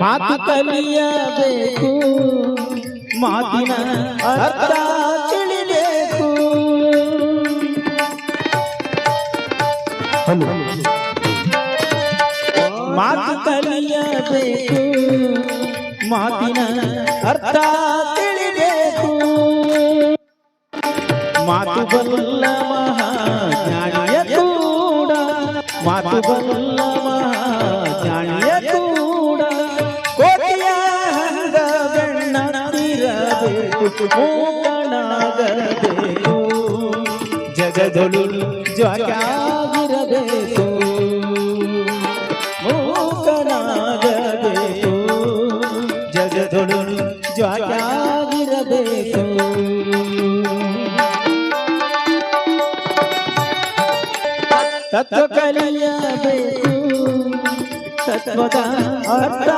ಮಾತು ಕಲಿಯಬೇಕು ಮಾತಿನ ಅರ್ಥ ತಿಳಿಬೇಕು ಮಾತು ಕಲಿಯಬೇಕು ಮಾತಿನ ಅರ್ಥ ತಿಳಿಬೇಕು ಮಾತು ಬಲ್ಲ ಮಹಾಜ್ಞಾನಿಯ ಕೂಡ ಮಾತು ಬಲ್ಲ ಜಗದಳು ಜ್ವಾಗಿರಬೇಕು ತತ್ವ ಕಲಿಯಬೇಕು ತತ್ವದ ಅರ್ಥ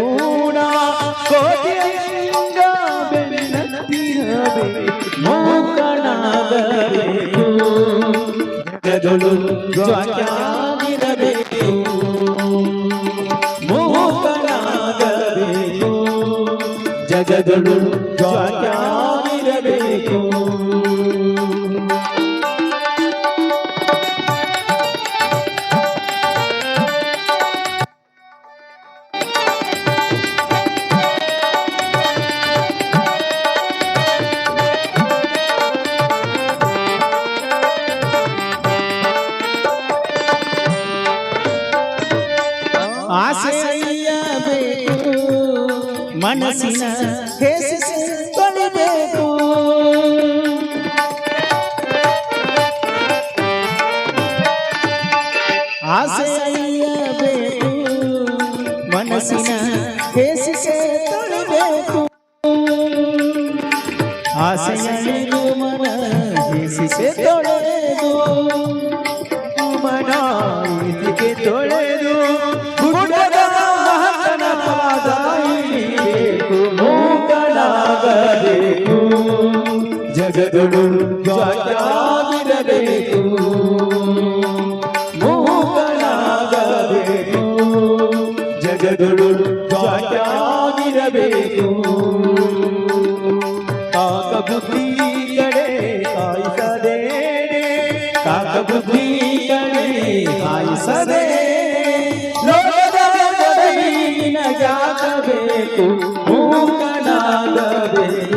ಕೂಡ ಕೋಟಿಯಂಗ ಬೆನ್ನತ್ತಿರಬೇಕು. ಮೂಕನಾಗಬೇಕು. ಜಗದೊಳು ಜ್ವಾಕ್ಯಾಗಿರಬೇಕು ಮೂಕನಾಗಬೇಕು. ಜಗದೊಳು ಆಸೆಯಬೇಕು ಮನಸ್ಸಿನ ಹೆಸರು ತೊಳಿಬೇಕು ಆಸೆಯಬೇಕು ಮನಸ್ಸಿನ ಹೆಸರು ತೊಳಿಬೇಕು ಆಸೆಯಲ್ಲಿರು ಮನ ಹೆಸಿಸೆ ತೊಳೆದು ಮನ ಇದಿಗೆ ತೊಳೆದು ಜಗದಳು ಜ್ವಾಗಿರಬೇಕು ಮೂಕನಾಗಬೇಕು ಜಗದಳು ಜ್ವಾಗಿರಬೇಕು ಕಾಕ ಬುದ್ಧಿ ಕಡೆ ಕಾಯಿಸದೆ ಕಾಕ ಬುದ್ಧಿ ಕಡೆ ಕಾಯಿಸದೆ ಲೋಕದ ನಿನಗಾಗಬೇಕು ಮೂಕನಾಗಬೇಕು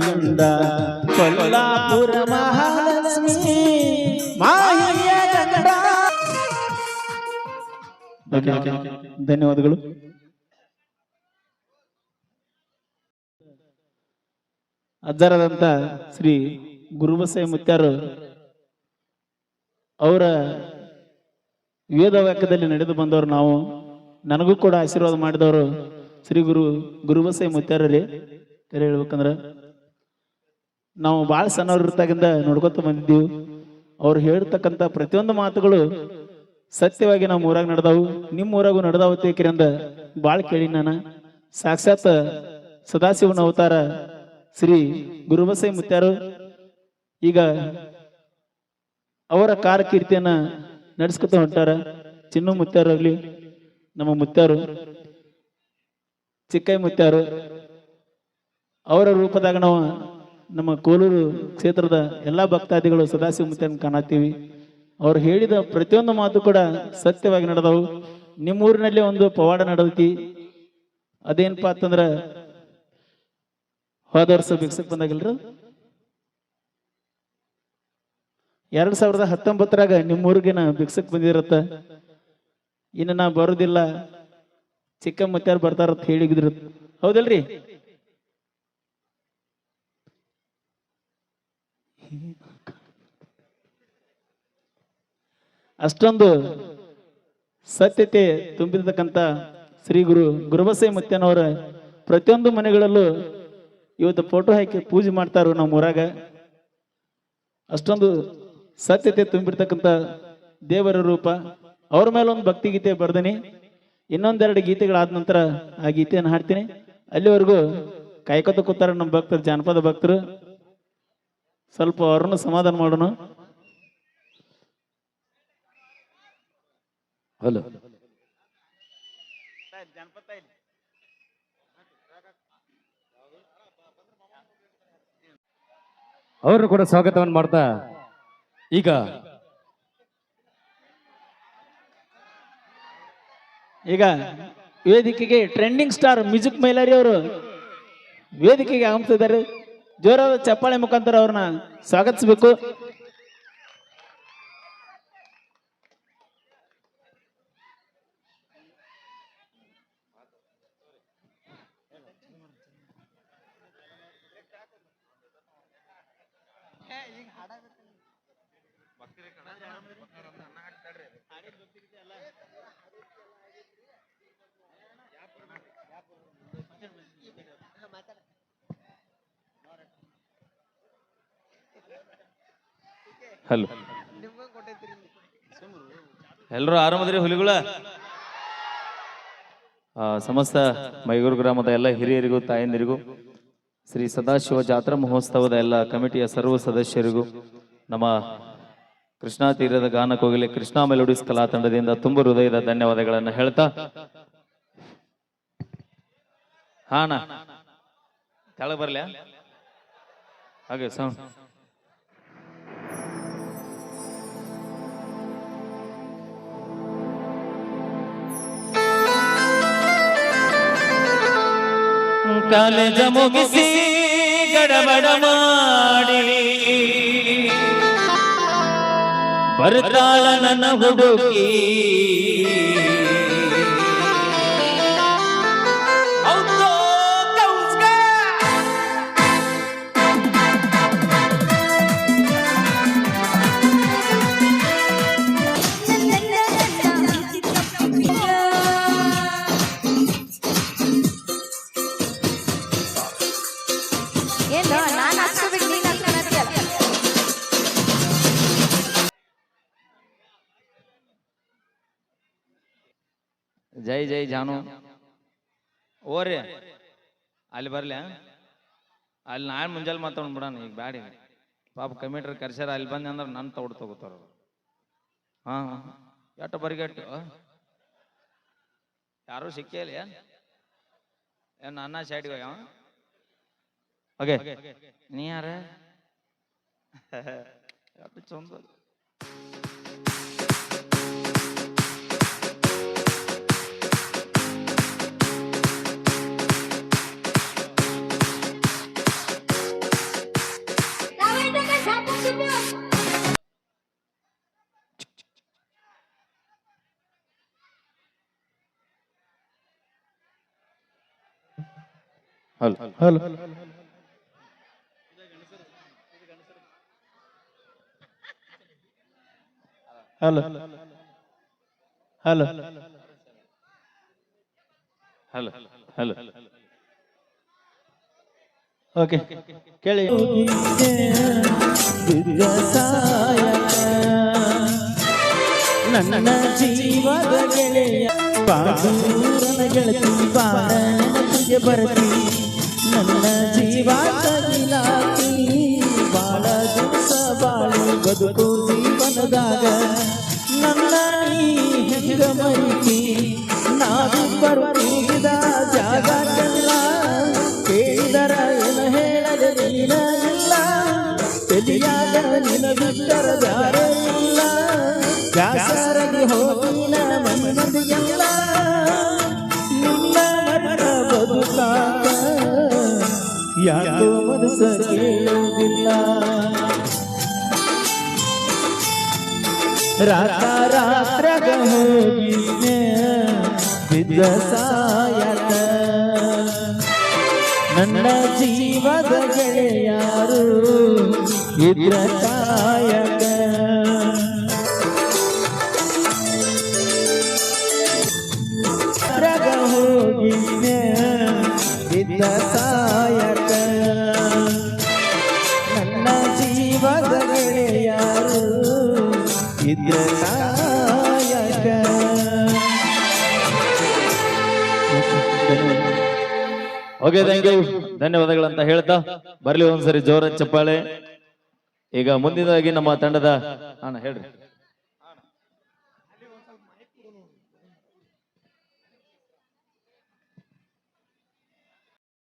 ಗಂಧ ಕೊಲ್ಲಾಪುರ ಮಹಾಲಕ್ಷ್ಮಿ. ಮಾಹಿಯ ಗಂಧ ಧನ್ಯವಾದಗಳು. ಅಜ್ಜರದಂತ ಶ್ರೀ ಗುರುಬಸೈ ಮುತ್ಯಾರು ಅವರ ವೇದ ವಾಕ್ಯದಲ್ಲಿ ನಡೆದು ಬಂದವರು ನಾವು. ನನಗೂ ಕೂಡ ಆಶೀರ್ವಾದ ಮಾಡಿದವರು ಶ್ರೀ ಗುರು ಗುರುಬಸಯ್ಯ ಮುತ್ಯಾರರೇ ಕರೆ ಹೇಳ್ಬೇಕಂದ್ರ ನಾವು ಭಾಳ ಸಣ್ಣವ್ರ ಇರ್ತಾಗಿಂದ ನೋಡ್ಕೊತ ಬಂದಿದ್ದೀವಿ. ಅವ್ರು ಹೇಳ್ತಕ್ಕಂಥ ಪ್ರತಿಯೊಂದು ಮಾತುಗಳು ಸತ್ಯವಾಗಿ ನಮ್ಮ ಊರಾಗ ನಡೆದವು. ನಿಮ್ಮ ಊರಾಗೂ ನಡೆದಾವು ಅಂದ ಭಾಳ ಕೇಳಿ ನಾನು. ಸಾಕ್ಷಾತ್ ಸದಾಶಿವನ ಅವತಾರ ಶ್ರೀ ಗುರುಬಸೈ ಮುತ್ಯಾರು. ಈಗ ಅವರ ಕಾರ ಕೀರ್ತಿಯನ್ನ ನಡೆಸ್ಕೊತ ಹೊಂಟಾರ ಚಿನ್ನು ಮುತ್ಯಾರು ಆಗಲಿ, ನಮ್ಮ ಮುತ್ಯಾರು, ಚಿಕ್ಕೈ ಮುತ್ಯಾರು. ಅವರ ರೂಪದಾಗ ನಾವು ನಮ್ಮ ಕೋಲೂರು ಕ್ಷೇತ್ರದ ಎಲ್ಲ ಭಕ್ತಾದಿಗಳು ಸದಾಶಿವ ಮೂರ್ತಿಯನ್ನು ಕಾಣತ್ತೀವಿ. ಅವ್ರು ಹೇಳಿದ ಪ್ರತಿಯೊಂದು ಮಾತು ಕೂಡ ಸತ್ಯವಾಗಿ ನಡೆದವು. ನಿಮ್ಮೂರಿನಲ್ಲಿ ಒಂದು ಪವಾಡ ನಡೆದೈತಿ. ಅದೇನಪ್ಪ ಅಂತಂದ್ರ ಹೋದ ವರ್ಷ ಬಿಕ್ಸಕ್ ಬಂದಾಗಿಲ್ರ? ಎರಡ್ ಸಾವಿರದ ಹತ್ತೊಂಬತ್ತರಾಗ ನಿಮ್ಮೂರಿಗೆ ಭಿಕ್ಷಕ್ ಬಂದಿರತ್ತ. ಇನ್ನು ನಾ ಬರೋದಿಲ್ಲ. ಚಿಕ್ಕ ಮತ್ತಾರು ಬರ್ತಾರತ್ತ ಹೇಳಿದ್ರು. ಹೌದಲ್ರಿ? ಅಷ್ಟೊಂದು ಸತ್ಯತೆ ತುಂಬಿರ್ತಕ್ಕಂತ ಶ್ರೀ ಗುರು ಗುರುಬಸೈ ಮುತ್ಯನವರ ಪ್ರತಿಯೊಂದು ಮನೆಗಳಲ್ಲೂ ಇವತ್ತು ಫೋಟೋ ಹಾಕಿ ಪೂಜೆ ಮಾಡ್ತಾರೋ ನಮ್ಮ ಊರಾಗ. ಅಷ್ಟೊಂದು ಸತ್ಯತೆ ತುಂಬಿರ್ತಕ್ಕಂತ ದೇವರ ರೂಪ, ಅವ್ರ ಮೇಲೆ ಒಂದು ಭಕ್ತಿ ಗೀತೆ ಬರ್ದೀನಿ. ಇನ್ನೊಂದೆರಡು ಗೀತೆಗಳಾದ ನಂತರ ಆ ಗೀತೆಯನ್ನು ಹಾಡ್ತೀನಿ. ಅಲ್ಲಿವರೆಗೂ ಕಾಯ್ಕೊತ ಕೂತಾರ ನಮ್ಮ ಭಕ್ತರು, ಜಾನಪದ ಭಕ್ತರು. ಸ್ವಲ್ಪ ಅವ್ರನ್ನ ಸಮಾಧಾನ ಮಾಡೋಣ. ಹಲೋ. ಅವರು ಕೂಡ ಸ್ವಾಗತವನ್ನು ಮಾಡ್ತಾ ಈಗ ಈಗ ವೇದಿಕೆಗೆ ಟ್ರೆಂಡಿಂಗ್ ಸ್ಟಾರ್ ಮ್ಯೂಸಿಕ್ ಮೈಲಾರಿ ಅವರು ವೇದಿಕೆಗೆ ಆಗಮಿಸಿದ್ದಾರೆ. ಜೋರಾದ ಚಪ್ಪಾಳೆ ಮುಖಾಂತರ ಅವ್ರನ್ನ ಸ್ವಾಗತಿಸಬೇಕು. ಹಲೋ. ಎಲ್ಲರೂ ಆರಾಮದ್ರಿ ಹುಲಿಗಳ? ಸಮಸ್ತ ಮೈಗೂರು ಗ್ರಾಮದ ಎಲ್ಲ ಹಿರಿಯರಿಗೂ, ತಾಯಂದಿರಿಗೂ, ಶ್ರೀ ಸದಾಶಿವ ಜಾತ್ರಾ ಮಹೋತ್ಸವದ ಎಲ್ಲ ಕಮಿಟಿಯ ಸರ್ವ ಸದಸ್ಯರಿಗೂ, ನಮ್ಮ ಕೃಷ್ಣಾ ತೀರದ ಗಾನ ಕೋಗಿಲೆ ಕೃಷ್ಣಾ ಮೆಲೋಡಿಸ್ ಕಲಾ ತಂಡದಿಂದ ತುಂಬ ಹೃದಯದ ಧನ್ಯವಾದಗಳನ್ನು ಹೇಳ್ತಾ. ಹಾಣ, ಕೆಳಗೆ ಬರ್ಲ್ಯಾ? ಹಾಗೆ, ಸೌಂಡ್. ಕಾಲೇಜ ಮುಗಿಸಿ ಗಡಬಡ ಮಾಡಿ. ಬರ್ತಾಳ ನನ್ನ ಹುಡುಗಿ. ಜೈ ಜೈ ಜಾನು. ಓರಿ ಅಲ್ಲಿ ಬರ್ಲಿ ಅಲ್ಲಿ ನಾಳೆ ಮುಂಜಾನೆ ಮಾತಾಡ್ ಬಿಡೋಣ ಈಗ ಬ್ಯಾಡಿ. ಪಾಪ ಕಮಿಟ್ರ್ ಕರ್ಸ್ಯಾರ ಅಲ್ಲಿ ಬಂದೆ ಅಂದ್ರೆ ನನ್ನ ತೌಡ್ ತಗೋತಾರ ಹಾಂ ಎಟ್ಟ ಬರಿಗೆಟ್ಟು ಯಾರು ಸಿಕ್ಕಿಲ್ಲ ಏನು? ನನ್ನ ಸೈಡ್ಗೆ ಹೋಗ್ಯಾವ? ಓಕೆ ನೀ ಯಾರ? ಚಂದ hello. Hello. Hello. Hello. Hello. Hello. Okay. ಕೇಳಿ. ನನ್ನ ಜೀವದ ಗೆಳೆಯ ಬಾದೂರನ ಗೆಳತಿ ನನಗೆ ಬರತಿ ನನ್ನ ಜೀವ ತಗಿಲಾಕಿ ಬಾಳ ದಿವಸ ಬಾಳು ಬದುಕು ಜೀವನದಾಗ ನನ್ನ ನೀ ಹೆಂಗ ಮೈತಿ ನಾವಿಬ್ಬರು ಕೂಗಿದ ಜಾಗಲ್ಲ ಕೇಳಿದರ ಏನು ಹೇಳದೆ ನೀನಲ್ಲ ತೆಲಿಯಾಗ ನಿನ ಬಿಟ್ಟರ ದಾರ ಇಲ್ಲ ಜಾಸರದಿ ಹೋಗಿ ನನ್ನ ಮನದಿಯಲ್ಲ ಯಾಕೋ ಮನಸ್ಸ ಕೇಳುವುದಿಲ್ಲ ರಾತ ರಾತ್ರಗ ಹೋಗಿದ್ನೆ ಬಿದ್ದ ಸಾಯತ ನನ್ನ ಜೀವದ ಗೆಳೆಯಾರು ಇದ್ರ ಓಕೆ ಥ್ಯಾಂಕ್ ಯು ಧನ್ಯವಾದಗಳಂತ ಹೇಳ್ತಾ ಬರ್ಲಿ ಒಂದ್ಸರಿ ಜೋರ ಚಪ್ಪಾಳೆ. ಈಗ ಮುಂದಿನದಾಗಿ ನಮ್ಮ ತಂಡದ ಹೇಳ್ರಿ.